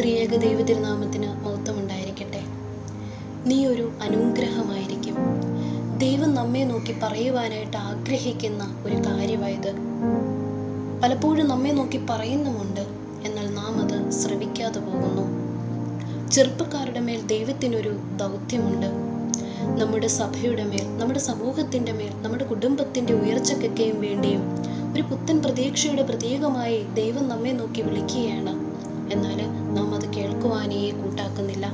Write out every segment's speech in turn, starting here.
ത്രിയേക ദൈവ തിരുനാമത്തിന് മൗത്തമുണ്ടായിരിക്കട്ടെ നീ ഒരു അനുഗ്രഹമായിരിക്കും. ദൈവം നമ്മെ നോക്കി പറയുവാനായിട്ട് ആഗ്രഹിക്കുന്ന ഒരു കാര്യമായത്. പലപ്പോഴും നമ്മെ നോക്കി പറയുന്നുമുണ്ട് എന്നാൽ നാം അത് ശ്രവിക്കാതെ പോകുന്നു. ചെറുപ്പക്കാരുടെ മേൽ ദൈവത്തിനൊരു ദൗത്യമുണ്ട്. നമ്മുടെ സഭയുടെ മേൽ നമ്മുടെ സമൂഹത്തിന്റെ മേൽ നമ്മുടെ കുടുംബത്തിന്റെ ഉയർച്ചയ്ക്കൊക്കെയും വേണ്ടിയും ഒരു പുത്തൻ പ്രതീക്ഷയുടെ പ്രതീകമായി ദൈവം നമ്മെ നോക്കി വിളിക്കുകയാണ്. എന്നാൽ നാം അത് കേൾക്കുവാനേ കൂട്ടാക്കുന്നില്ല.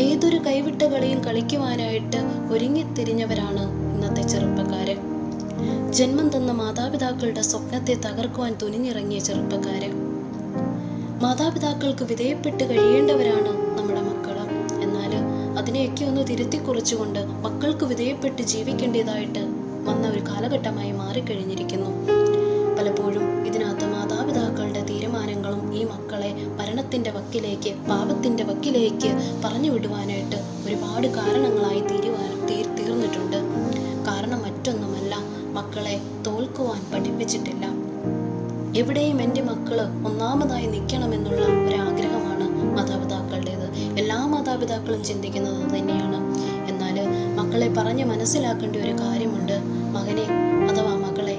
ഏതൊരു കൈവിട്ട കളിയും കളിക്കുവാനായിട്ട് ഒരുങ്ങിത്തിരിഞ്ഞവരാണ് ഇന്നത്തെ ചെറുപ്പക്കാര്. ജന്മം തന്ന മാതാപിതാക്കളുടെ സ്വപ്നത്തെ തകർക്കുവാൻ തുനിഞ്ഞിറങ്ങിയ ചെറുപ്പക്കാര്. മാതാപിതാക്കൾക്ക് വിധേയപ്പെട്ട് കഴിയേണ്ടവരാണ് നമ്മുടെ മക്കൾ എന്നാൽ അതിനെയൊക്കെ ഒന്ന് തിരുത്തി കുറിച്ചുകൊണ്ട് മക്കൾക്ക് വിധേയപ്പെട്ട് ജീവിക്കേണ്ടതായിട്ട് വന്ന ഒരു കാലഘട്ടമായി മാറിക്കഴിഞ്ഞിരിക്കുന്നു. വക്കിലേക്ക് പാപത്തിന്റെ വക്കിലേക്ക് പറഞ്ഞു വിടുവാനായിട്ട് ഒരുപാട് കാരണങ്ങളായി തീരുവാൻ തീർ തീർന്നിട്ടുണ്ട്. കാരണം മറ്റൊന്നുമല്ല മക്കളെ തോൽക്കുവാൻ പഠിപ്പിച്ചിട്ടില്ല. എവിടെയും എന്റെ മക്കൾ ഒന്നാമതായി നിൽക്കണമെന്നുള്ള ഒരാഗ്രഹമാണ് മാതാപിതാക്കളുടേത്. എല്ലാ മാതാപിതാക്കളും ചിന്തിക്കുന്നത് തന്നെയാണ്. എന്നാൽ മക്കളെ പറഞ്ഞ് മനസ്സിലാക്കേണ്ട ഒരു കാര്യമുണ്ട്. മകനെ അഥവാ മകളെ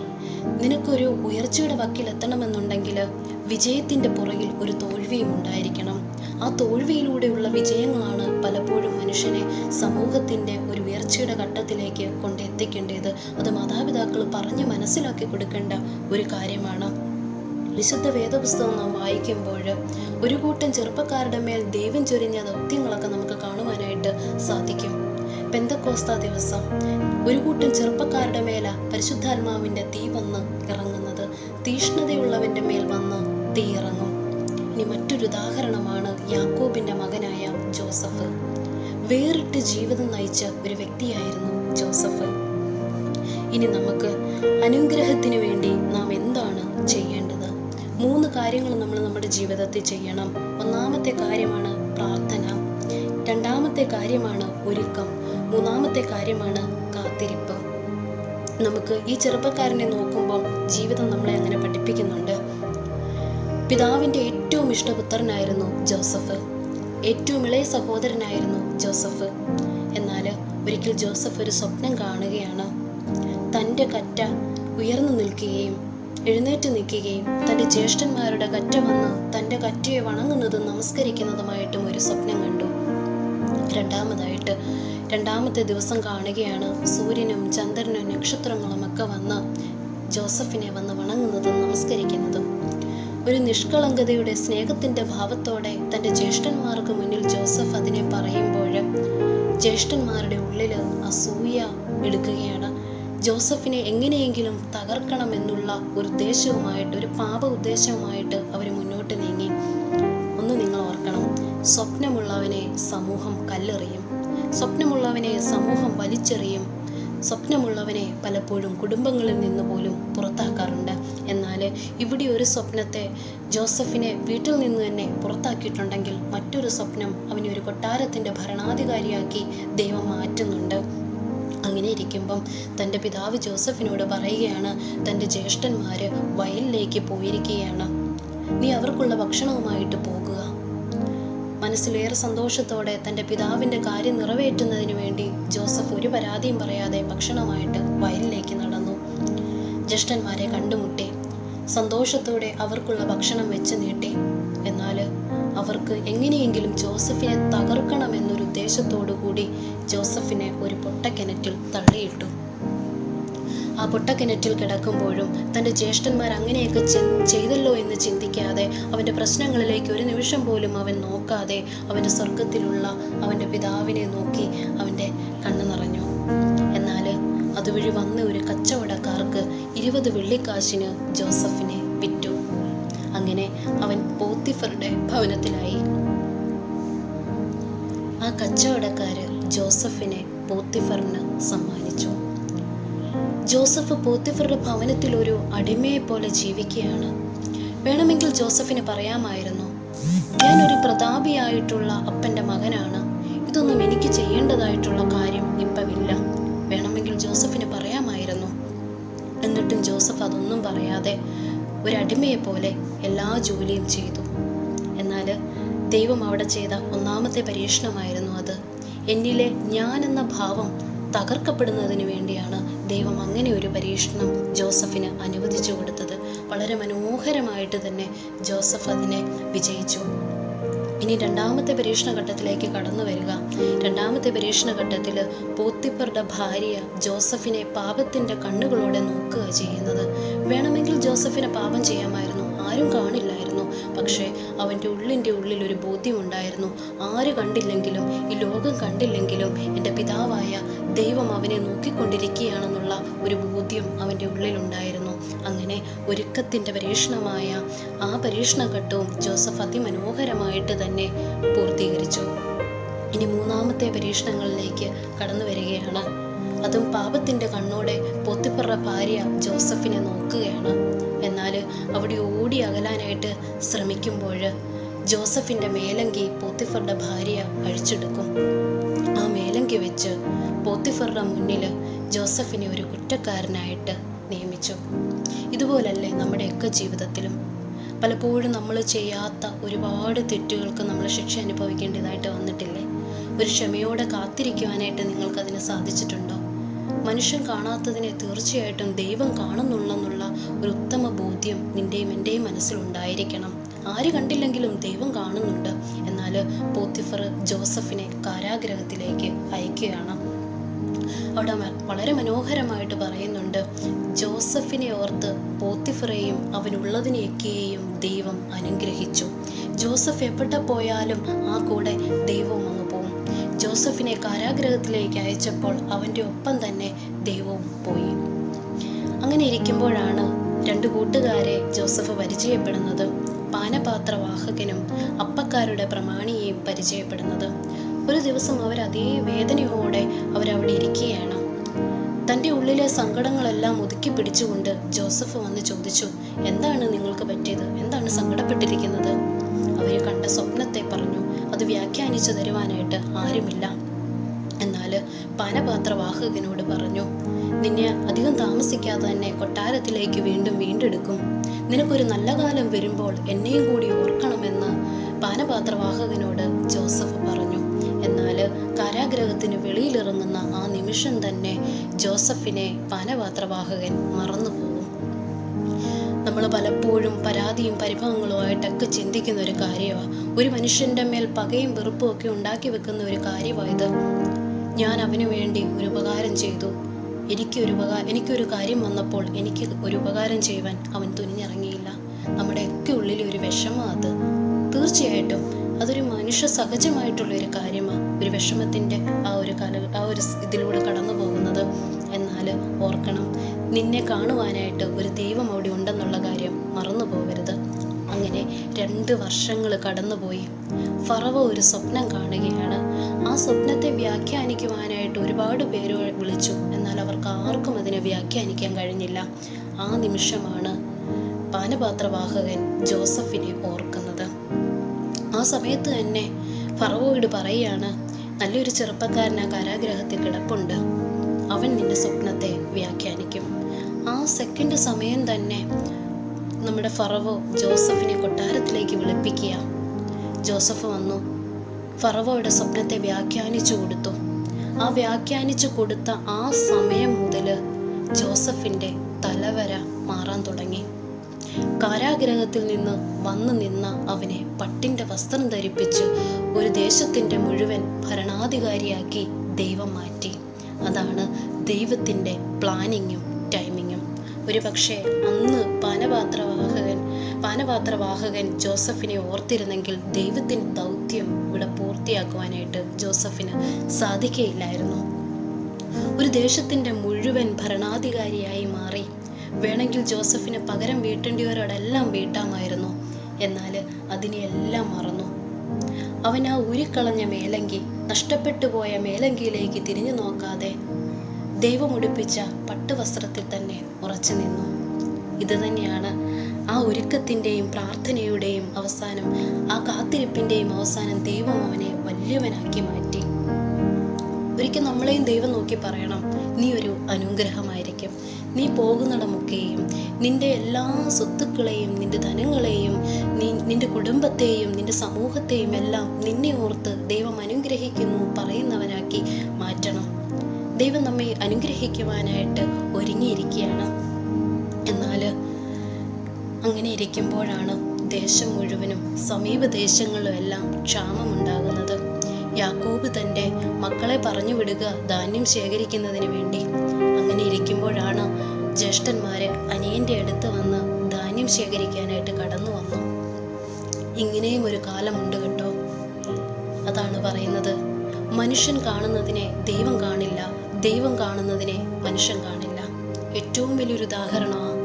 നിനക്കൊരു ഉയർച്ചയുടെ വക്കിൽ എത്തണമെന്നുണ്ടെങ്കിൽ വിജയത്തിന്റെ പുറകിൽ ഒരു തോൽവിയും ഉണ്ടായിരിക്കണം. ആ തോൽവിയിലൂടെയുള്ള വിജയങ്ങളാണ് പലപ്പോഴും മനുഷ്യനെ സമൂഹത്തിന്റെ ഒരു ഉയർച്ചയുടെ ഘട്ടത്തിലേക്ക് കൊണ്ടെത്തിക്കേണ്ടത്. അത് മാതാപിതാക്കൾ പറഞ്ഞ് മനസ്സിലാക്കി കൊടുക്കേണ്ട ഒരു കാര്യമാണ്. വിശുദ്ധ വേദപുസ്തകം നാം വായിക്കുമ്പോൾ ഒരു കൂട്ടം ചെറുപ്പക്കാരുടെ മേൽ ദൈവം ചൊരിഞ്ഞ ദൗത്യങ്ങളൊക്കെ നമുക്ക് കാണുവാനായിട്ട് സാധിക്കും. പെന്തക്കോസ്ത ദിവസം. ഒരു കൂട്ടം ചെറുപ്പക്കാരുടെ മേല പരിശുദ്ധാത്മാവിന്റെ തീ തീഷ്ണതയുള്ളവന്റെ മേൽ വന്ന് തീയിറങ്ങും. ഇനി മറ്റൊരു ഉദാഹരണമാണ് യാക്കോബിന്റെ മകനായ ജോസഫ്. വേറിട്ട് ജീവിതം നയിച്ച ഒരു വ്യക്തിയായിരുന്നു ജോസഫ്. ഇനി നമുക്ക് അനുഗ്രഹത്തിന് വേണ്ടി നാം എന്താണ് ചെയ്യേണ്ടത്? മൂന്ന് കാര്യങ്ങൾ നമ്മൾ നമ്മുടെ ജീവിതത്തിൽ ചെയ്യണം. ഒന്നാമത്തെ കാര്യമാണ് പ്രാർത്ഥന. രണ്ടാമത്തെ കാര്യമാണ് ഒരുക്കം. മൂന്നാമത്തെ കാര്യമാണ് കാത്തിരിപ്പ്. നമുക്ക് ഈ ചെറുപ്പക്കാരനെ നോക്കുമ്പോൾ ജീവിതം നമ്മളെ അങ്ങനെ പഠിപ്പിക്കുന്നുണ്ട്. പിതാവിന്റെ ഏറ്റവും ഇഷ്ടപുത്രനായിരുന്നു ജോസഫ്. ഏറ്റവും ഇളയ സഹോദരനായിരുന്നു ജോസഫ്. എന്നാൽ ഒരിക്കൽ ജോസഫ് ഒരു സ്വപ്നം കാണുകയാണ്. തന്റെ കറ്റ ഉയർന്നു നിൽക്കുകയും എഴുന്നേറ്റ് നിൽക്കുകയും തന്റെ ജ്യേഷ്ഠന്മാരുടെ കറ്റ വന്ന് തന്റെ കറ്റയെ വണങ്ങുന്നതും നമസ്കരിക്കുന്നതുമായിട്ടും ഒരു സ്വപ്നം കണ്ടു. രണ്ടാമതായിട്ട് രണ്ടാമത്തെ ദിവസം കാണുകയാണ് സൂര്യനും ചന്ദ്രനും നക്ഷത്രങ്ങളും ഒക്കെ വന്ന് ജോസഫിനെ വന്ന് വണങ്ങുന്നതും നമസ്കരിക്കുന്നതും. ഒരു നിഷ്കളങ്കതയുടെ സ്നേഹത്തിന്റെ ഭാവത്തോടെ തന്റെ ജ്യേഷ്ഠന്മാർക്ക് മുന്നിൽ ജോസഫ് അതിനെ പറയുമ്പോൾ ജ്യേഷ്ഠന്മാരുടെ ഉള്ളിൽ അസൂയ എടുക്കുകയാണ്. ജോസഫിനെ എങ്ങനെയെങ്കിലും തകർക്കണം എന്നുള്ള ഒരു ഉദ്ദേശവുമായിട്ട് ഒരു പാപ ഉദ്ദേശവുമായിട്ട് അവർ മുന്നോട്ട് നീങ്ങി. ഒന്ന് നിങ്ങൾ ഓർക്കണം. സ്വപ്നമുള്ളവനെ സമൂഹം കല്ലെറിയും. സ്വപ്നമുള്ളവനെ സമൂഹം വലിച്ചെറിയും. സ്വപ്നമുള്ളവനെ പലപ്പോഴും കുടുംബങ്ങളിൽ നിന്ന് പോലും പുറത്താക്കാറുണ്ട്. എന്നാൽ ഇവിടെ ഒരു സ്വപ്നത്തെ ജോസഫിനെ വീട്ടിൽ നിന്ന് തന്നെ പുറത്താക്കിയിട്ടുണ്ടെങ്കിൽ മറ്റൊരു സ്വപ്നം അവനെ ഒരു കൊട്ടാരത്തിന്റെ ഭരണാധികാരിയാക്കി ദൈവം മാറ്റുന്നുണ്ട്. അങ്ങനെ ഇരിക്കുമ്പം തന്റെ പിതാവ് ജോസഫിനോട് പറയുകയാണ് തന്റെ ജ്യേഷ്ഠന്മാർ വയലിലേക്ക് പോയിരിക്കുകയാണ്. നീ അവർക്കുള്ള ഭക്ഷണവുമായിട്ട് പോകുക. മനസ്സിലേറെ സന്തോഷത്തോടെ തന്റെ പിതാവിന്റെ കാര്യം നിറവേറ്റുന്നതിന് വേണ്ടി ജോസഫ് ഒരു പരാതിയും പറയാതെ ഭക്ഷണമായിട്ട് വയലിലേക്ക് നടന്നു. ജ്യേഷ്ഠന്മാരെ കണ്ടുമുട്ടി. സന്തോഷത്തോടെ അവർക്കുള്ള ഭക്ഷണം വെച്ച് നീട്ടി. എന്നാൽ അവർക്ക് എങ്ങനെയെങ്കിലും ജോസഫിനെ തകർക്കണമെന്നൊരു ഉദ്ദേശത്തോടു കൂടി ജോസഫിനെ ഒരു പൊട്ടക്കിണറ്റിൽ തള്ളിയിട്ടു. ആ പൊട്ടക്കിണറ്റിൽ കിടക്കുമ്പോഴും തന്റെ ജ്യേഷ്ഠന്മാർ അങ്ങനെയൊക്കെ ചെയ്തല്ലോ എന്ന് ചിന്തിക്കാതെ അവന്റെ പ്രശ്നങ്ങളിലേക്ക് ഒരു നിമിഷം പോലും അവൻ നോക്കാതെ അവന്റെ സ്വർഗത്തിലുള്ള അവന്റെ പിതാവിനെ നോക്കി അവന്റെ കണ്ണു നിറഞ്ഞു. എന്നാൽ അതുവഴി വന്ന ഒരു കച്ചവടക്കാർക്ക് ഇരുപത് വെള്ളിക്കാശിന് ജോസഫിനെ വിറ്റു. അങ്ങനെ അവൻ പോത്തിഫറുടെ ഭവനത്തിലായി. ആ കച്ചവടക്കാര് ജോസഫിനെ പോത്തിഫറിന് സമ്മാനിച്ചു. ജോസഫ് പോത്തിഫറുടെ ഭവനത്തിൽ ഒരു അടിമയെ പോലെ ജീവിക്കുകയാണ്. വേണമെങ്കിൽ ജോസഫിന് പറയാമായിരുന്നു ഞാനൊരു പ്രതാപിയായിട്ടുള്ള അപ്പന്റെ മകനാണ്. ഇതൊന്നും എനിക്ക് ചെയ്യേണ്ടതായിട്ടുള്ള കാര്യം ഇപ്പമില്ല. വേണമെങ്കിൽ ജോസഫിന് പറയാമായിരുന്നു. എന്നിട്ടും ജോസഫ് അതൊന്നും പറയാതെ ഒരടിമയെ പോലെ എല്ലാ ജോലിയും ചെയ്തു. എന്നാൽ ദൈവം അവിടെ ചെയ്ത ഒന്നാമത്തെ പരീക്ഷണമായിരുന്നു അത്. എന്നിലെ ഞാൻ എന്ന ഭാവം തകർക്കപ്പെടുന്നതിന് വേണ്ടിയാണ് ദൈവം അങ്ങനെ ഒരു പരീക്ഷണം ജോസഫിന് അനുവദിച്ചു കൊടുത്തത് വളരെ മനോഹരമായിട്ട് തന്നെ ജോസഫ് അതിനെ വിജയിച്ചു. ഇനി രണ്ടാമത്തെ പരീക്ഷണ ഘട്ടത്തിലേക്ക് കടന്നു വരിക. രണ്ടാമത്തെ പരീക്ഷണ ഘട്ടത്തിൽ പോത്തിപ്പറുടെ ഭാര്യ ജോസഫിനെ പാപത്തിന്റെ കണ്ണുകളോടെ നോക്കുക ചെയ്യുന്നത്. വേണമെങ്കിൽ ജോസഫിനെ പാപം ചെയ്യാമായിരുന്നു. ആരും കാണില്ലായിരുന്നു. പക്ഷേ അവന്റെ ഉള്ളിന്റെ ഉള്ളിൽ ഒരു ബോധ്യമുണ്ടായിരുന്നു. ആര് കണ്ടില്ലെങ്കിലും ഈ ലോകം കണ്ടില്ലെങ്കിലും എന്റെ പിതാവായ ദൈവം അവനെ നോക്കിക്കൊണ്ടിരിക്കുകയാണെന്നുള്ള ഒരു ബോധ്യം അവന്റെ ഉള്ളിലുണ്ടായിരുന്നു. അങ്ങനെ ഒരുക്കത്തിന്റെ പരീക്ഷണമായ ആ പരീക്ഷണഘട്ടവും ജോസഫ് അതിമനോഹരമായിട്ട് തന്നെ പൂർത്തീകരിച്ചു. ഇനി മൂന്നാമത്തെ പരീക്ഷണങ്ങളിലേക്ക് കടന്നു വരികയാണ് അതും പാപത്തിന്റെ കണ്ണോടെ പൊത്തിപ്പറ ഭാര്യ ജോസഫിനെ നോക്കുകയാണ്. എന്നാൽ അവിടെ ഓടി അകലാനായിട്ട് ശ്രമിക്കുമ്പോൾ ജോസഫിന്റെ മേലങ്കി പോത്തിഫറുടെ ഭാര്യ അഴിച്ചെടുക്കും. ആ മേലങ്കി വെച്ച് പോത്തിഫറുടെ മുന്നിൽ ജോസഫിനെ ഒരു കുറ്റക്കാരനായിട്ട് നിയമിച്ചു. ഇതുപോലല്ലേ നമ്മുടെയൊക്കെ ജീവിതത്തിലും? പലപ്പോഴും നമ്മൾ ചെയ്യാത്ത ഒരുപാട് തെറ്റുകൾക്ക് നമ്മൾ ശിക്ഷ അനുഭവിക്കേണ്ടതായിട്ട് വന്നിട്ടില്ലേ? ഒരു ക്ഷമയോടെ കാത്തിരിക്കുവാനായിട്ട് നിങ്ങൾക്കതിന് സാധിച്ചിട്ടുണ്ടോ? മനുഷ്യൻ കാണാത്തതിനെ തീർച്ചയായിട്ടും ദൈവം കാണുന്നുള്ളെന്നുള്ള ഒരു ഉത്തമ ബോധ്യം നിന്റെയും എന്റെയും മനസ്സിലുണ്ടായിരിക്കണം ആര് കണ്ടില്ലെങ്കിലും ദൈവം കാണുന്നുണ്ട്. എന്നാൽ പോത്തിഫർ ജോസഫിനെ കാരാഗ്രഹത്തിലേക്ക് അയക്കുകയാണ്. അവിടെ വളരെ മനോഹരമായിട്ട് പറയുന്നുണ്ട് ജോസഫിനെ ഓർത്ത് പോത്തിഫറേയും അവനുള്ളതിനെയൊക്കെയും ദൈവം അനുഗ്രഹിച്ചു. ജോസഫ് എവിടെ പോയാലും ആ കൂടെ ദൈവവും അങ്ങ് ജോസഫിനെ കാരാഗ്രഹത്തിലേക്ക് അയച്ചപ്പോൾ അവന്റെ ഒപ്പം തന്നെ ദൈവവും പോയി. അങ്ങനെ ഇരിക്കുമ്പോഴാണ് രണ്ട് കൂട്ടുകാരെ ജോസഫ് പരിചയപ്പെടുന്നത്. പാനപാത്രവാഹകനും അപ്പക്കാരുടെ പ്രമാണിയെയും പരിചയപ്പെടുന്നത്. ഒരു ദിവസം അവർ അതേ വേദനയോടെ അവരവിടെ ഇരിക്കുകയാണ്. തന്റെ ഉള്ളിലെ സങ്കടങ്ങളെല്ലാം ഒതുക്കി പിടിച്ചുകൊണ്ട് ജോസഫ് വന്ന് ചോദിച്ചു എന്താണ് നിങ്ങൾക്ക് പറ്റിയത്? എന്താണ് സങ്കടപ്പെട്ടിരിക്കുന്നത്? അവർ കണ്ട സ്വപ്നത്തെ പറഞ്ഞു. അത് വ്യാഖ്യാനിച്ചു തരുവാനായിട്ട് ആരുമില്ല. എന്നാൽ പാനപാത്രവാഹകനോട് പറഞ്ഞു നിന്നെ അധികം താമസിക്കാതെ തന്നെ കൊട്ടാരത്തിലേക്ക് വീണ്ടും വീണ്ടെടുക്കും. നിനക്കൊരു നല്ല കാലം വരുമ്പോൾ എന്നെയും കൂടി ഓർക്കണമെന്ന് പാനപാത്രവാഹകനോട് ജോസഫ് പറഞ്ഞു. എന്നാൽ കാരാഗ്രഹത്തിന് വെളിയിലിറങ്ങുന്ന ആ നിമിഷം തന്നെ ജോസഫിനെ പാനപാത്രവാഹകൻ മറന്നുപോകും നമ്മൾ പലപ്പോഴും പരാതിയും പരിഭവങ്ങളും ആയിട്ടൊക്കെ ചിന്തിക്കുന്ന ഒരു കാര്യമാണ് ഒരു മനുഷ്യന്റെ മേൽ പകയും വെറുപ്പും ഒക്കെ ഉണ്ടാക്കി വെക്കുന്ന ഒരു കാര്യമായത് ഞാൻ അവനു വേണ്ടി ഒരു ഉപകാരം ചെയ്തു. എനിക്കൊരു ഉപകാ എനിക്കൊരു കാര്യം വന്നപ്പോൾ എനിക്ക് ഒരു ഉപകാരം ചെയ്യുവാൻ അവൻ തുനിഞ്ഞിറങ്ങിയില്ല. നമ്മുടെയൊക്കെ ഉള്ളിൽ ഒരു വിഷമം അത്. തീർച്ചയായിട്ടും അതൊരു മനുഷ്യ സഹജമായിട്ടുള്ള ഒരു കാര്യമാണ് ഒരു വിഷമത്തിന്റെ ആ ഒരു കാല ആ ഒരു ഇതിലൂടെ കടന്നു പോകുന്നത് എന്നാൽ ഓർക്കണം നിന്നെ കാണുവാനായിട്ട് ഒരു ദൈവം അവിടെ ഉണ്ടെന്നുള്ള കാര്യം മറന്നു പോകരുത് അങ്ങനെ രണ്ട് വർഷങ്ങൾ കടന്നുപോയി. ഫറവ ഒരു സ്വപ്നം കാണുകയാണ്. ആ സ്വപ്നത്തെ വ്യാഖ്യാനിക്കുവാനായിട്ട് ഒരുപാട് പേര് വിളിച്ചു. എന്നാൽ അവർക്ക് ആർക്കും അതിനെ വ്യാഖ്യാനിക്കാൻ കഴിഞ്ഞില്ല. ആ നിമിഷമാണ് പാനപാത്രവാഹകൻ ജോസഫിനെ ഓർക്കുന്നത്. ആ സമയത്ത് തന്നെ ഫറവോയോട് പറയുകയാണ് നല്ലൊരു ചെറുപ്പക്കാരൻ ആ കാരാഗ്രഹത്തിൽ കിടപ്പുണ്ട്. അവൻ നിന്റെ സ്വപ്നത്തെ വ്യാഖ്യാനിക്കും. ആ സെക്കൻഡ് സമയം തന്നെ നമ്മുടെ ഫറവോ ജോസഫിനെ കൊട്ടാരത്തിലേക്ക് വിളിപ്പിക്കുക. ജോസഫ് വന്നു. ഫറവോയുടെ സ്വപ്നത്തെ വ്യാഖ്യാനിച്ചു കൊടുത്തു. ആ വ്യാഖ്യാനിച്ചു കൊടുത്ത ആ സമയം മുതൽ ജോസഫിന്റെ തലവര മാറാൻ തുടങ്ങി. കാരാഗ്രഹത്തിൽ നിന്ന് വന്നു നിന്ന അവനെ പട്ടിന്റെ വസ്ത്രം ധരിപ്പിച്ച് ഒരു ദേശത്തിന്റെ മുഴുവൻ ഭരണാധികാരിയാക്കി ദൈവം മാറ്റി. അതാണ് ദൈവത്തിന്റെ പ്ലാനിങ്ങും ടൈമിങ്ങും. ഒരു പക്ഷേ അന്ന് പാനപാത്രവാഹകൻ പാനപാത്രവാഹകൻ ജോസഫിനെ ഓർത്തിരുന്നെങ്കിൽ ദൈവത്തിന്റെ ദൗത്യം ഇവിടെ പൂർത്തിയാക്കുവാനായിട്ട് ജോസഫിന് സാധിക്കുകയില്ലായിരുന്നു ഒരു ദേശത്തിന്റെ മുഴുവൻ ഭരണാധികാരിയായി മാറി വേണമെങ്കിൽ ജോസഫിന് പകരം വീട്ടേണ്ടിയവരോടെല്ലാം വീട്ടാമായിരുന്നു. എന്നാൽ അതിനെയെല്ലാം മറന്നു. അവൻ ആ ഉരുക്കളഞ്ഞ മേലങ്കി നഷ്ടപ്പെട്ടു പോയ മേലങ്കിയിലേക്ക് തിരിഞ്ഞു നോക്കാതെ ദൈവമുടിപ്പിച്ച പട്ടുവസ്ത്രത്തിൽ തന്നെ ഉറച്ചു നിന്നു. ഇത് തന്നെയാണ് ആ ഒരുക്കത്തിന്റെയും പ്രാർത്ഥനയുടെയും അവസാനം ആ കാത്തിരിപ്പിന്റെയും അവസാനം ദൈവം അവനെ വലിയവനാക്കി മാറ്റി. ഒരിക്കൽ നമ്മളെയും ദൈവം നോക്കി പറയണം നീ ഒരു അനുഗ്രഹമായിരിക്കും നീ പോകുന്നിടമൊക്കെയും നിന്റെ എല്ലാ സ്വത്തുക്കളെയും നിന്റെ ധനങ്ങളെയും നിന്റെ കുടുംബത്തെയും നിന്റെ സമൂഹത്തെയും എല്ലാം നിന്നെ ഓർത്ത് ദൈവം അനുഗ്രഹിക്കുന്നു പറയുന്നവനാക്കി മാറ്റണം. ദൈവം നമ്മെ അനുഗ്രഹിക്കുവാനായിട്ട് ഒരുങ്ങിയിരിക്കുകയാണ്. എന്നാൽ അങ്ങനെ ഇരിക്കുമ്പോഴാണ് ദേശം മുഴുവനും സമീപ ദേശങ്ങളിലും എല്ലാം ക്ഷാമമുണ്ടാകുന്നത്. യാക്കോബ് തന്റെ മക്കളെ പറഞ്ഞു വിടുക ധാന്യം ശേഖരിക്കുന്നതിന് വേണ്ടി അങ്ങനെ ഇരിക്കുമ്പോഴാണ് ജ്യേഷ്ഠന്മാര് അനിയന്റെ അടുത്ത് വന്ന് ധാന്യം ശേഖരിക്കാനായിട്ട് കടന്നു വന്നു. ഇങ്ങനെയും ഒരു കാലമുണ്ട് കേട്ടോ. അതാണ് പറയുന്നത്. മനുഷ്യൻ കാണുന്നതിനെ ദൈവം കാണില്ല. ദൈവം കാണുന്നതിനെ മനുഷ്യൻ കാണില്ല. ഏറ്റവും വലിയൊരു ഉദാഹരണമാണ്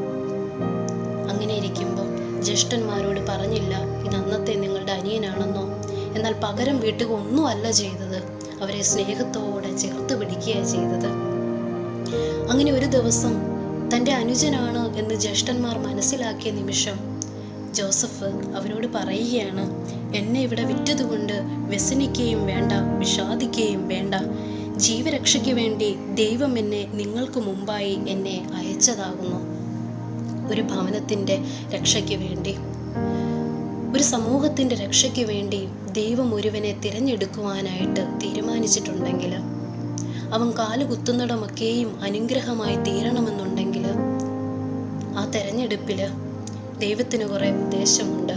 അങ്ങനെ ഇരിക്കുമ്പോൾ ജ്യേഷ്ഠന്മാരോട് പറഞ്ഞില്ല ഇത് അന്നത്തെ നിങ്ങളുടെ അനിയനാണെന്നോ? എന്നാൽ പകരം വീട്ടുക ഒന്നുമല്ല ചെയ്തത്. അവരെ സ്നേഹത്തോടെ ചേർത്ത് പിടിക്കുകയാണ് ചെയ്തത്. അങ്ങനെ ഒരു ദിവസം തന്റെ അനുജനാണ് എന്ന് ജ്യേഷ്ഠന്മാർ മനസ്സിലാക്കിയ നിമിഷം ജോസഫ് അവരോട് പറയുകയാണ് എന്നെ ഇവിടെ വിറ്റതുകൊണ്ട് വ്യസനിക്കുകയും വേണ്ട വിഷാദിക്കുകയും വേണ്ട. ജീവരക്ഷയ്ക്ക് വേണ്ടി ദൈവം എന്നെ നിങ്ങൾക്ക് മുമ്പായി എന്നെ അയച്ചതാകുന്നു. ഒരു ഭവനത്തിന്റെ രക്ഷയ്ക്ക് വേണ്ടി. ഒരു സമൂഹത്തിന്റെ രക്ഷയ്ക്ക് വേണ്ടി ദൈവം ഒരുവനെ തിരഞ്ഞെടുക്കുവാനായിട്ട് തീരുമാനിച്ചിട്ടുണ്ടെങ്കിൽ അവൻ കാൽ കുത്തുന്നിടമൊക്കെയും അനുഗ്രഹമായി തീരണമെന്നുണ്ടെങ്കിൽ ആ തെരഞ്ഞെടുപ്പിൽ ദൈവത്തിന് കുറേ ഉദ്ദേശമുണ്ട്.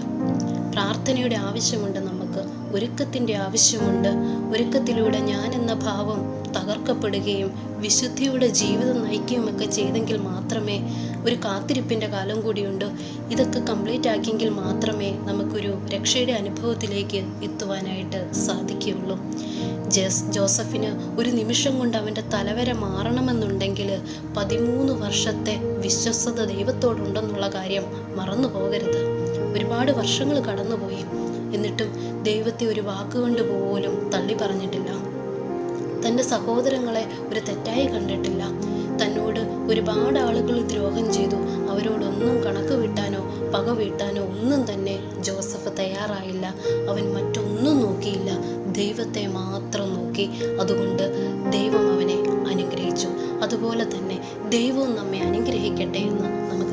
പ്രാർത്ഥനയുടെ ആവശ്യമുണ്ട് നമുക്ക്. ഒരുക്കത്തിന്റെ ആവശ്യമുണ്ട്. ഒരുക്കത്തിലൂടെ ഞാൻ എന്ന ഭാവം തകർക്കപ്പെടുകയും വിശുദ്ധിയുടെ ജീവിതം നയിക്കുകയുമൊക്കെ ചെയ്തെങ്കിൽ മാത്രമേ ഒരു കാത്തിരിപ്പിന്റെ കാലം കൂടിയുണ്ട്. ഇതൊക്കെ കംപ്ലീറ്റ് ആക്കിയെങ്കിൽ മാത്രമേ നമുക്കൊരു രക്ഷയുടെ അനുഭവത്തിലേക്ക് എത്തുവാനായിട്ട് സാധിക്കുകയുള്ളൂ. ജസ് ജോസഫിന് ഒരു നിമിഷം കൊണ്ട് അവന്റെ തലവര മാറണമെന്നുണ്ടെങ്കിൽ പതിമൂന്ന് വർഷത്തെ വിശ്വസ്തത ദൈവത്തോടുണ്ടെന്നുള്ള കാര്യം മറന്നു പോകരുത്. ഒരുപാട് വർഷങ്ങൾ കടന്നുപോയി. എന്നിട്ടും ദൈവത്തെ ഒരു വാക്കുകൊണ്ട് പോലും തള്ളി പറഞ്ഞിട്ടില്ല. തന്റെ സഹോദരങ്ങളെ ഒരു തെറ്റായി കണ്ടിട്ടില്ല. തന്നോട് ഒരുപാട് ആളുകൾ ദ്രോഹം ചെയ്തു. അവരോടൊന്നും കണക്ക് വീട്ടാനോ പക വീട്ടാനോ ഒന്നും തന്നെ ജോസഫ് തയ്യാറായില്ല. അവൻ മറ്റൊന്നും നോക്കിയില്ല. ദൈവത്തെ മാത്രം നോക്കി. അതുകൊണ്ട് ദൈവം അവനെ അനുഗ്രഹിച്ചു. അതുപോലെ തന്നെ ദൈവവും നമ്മെ അനുഗ്രഹിക്കട്ടെ എന്ന് നമുക്ക്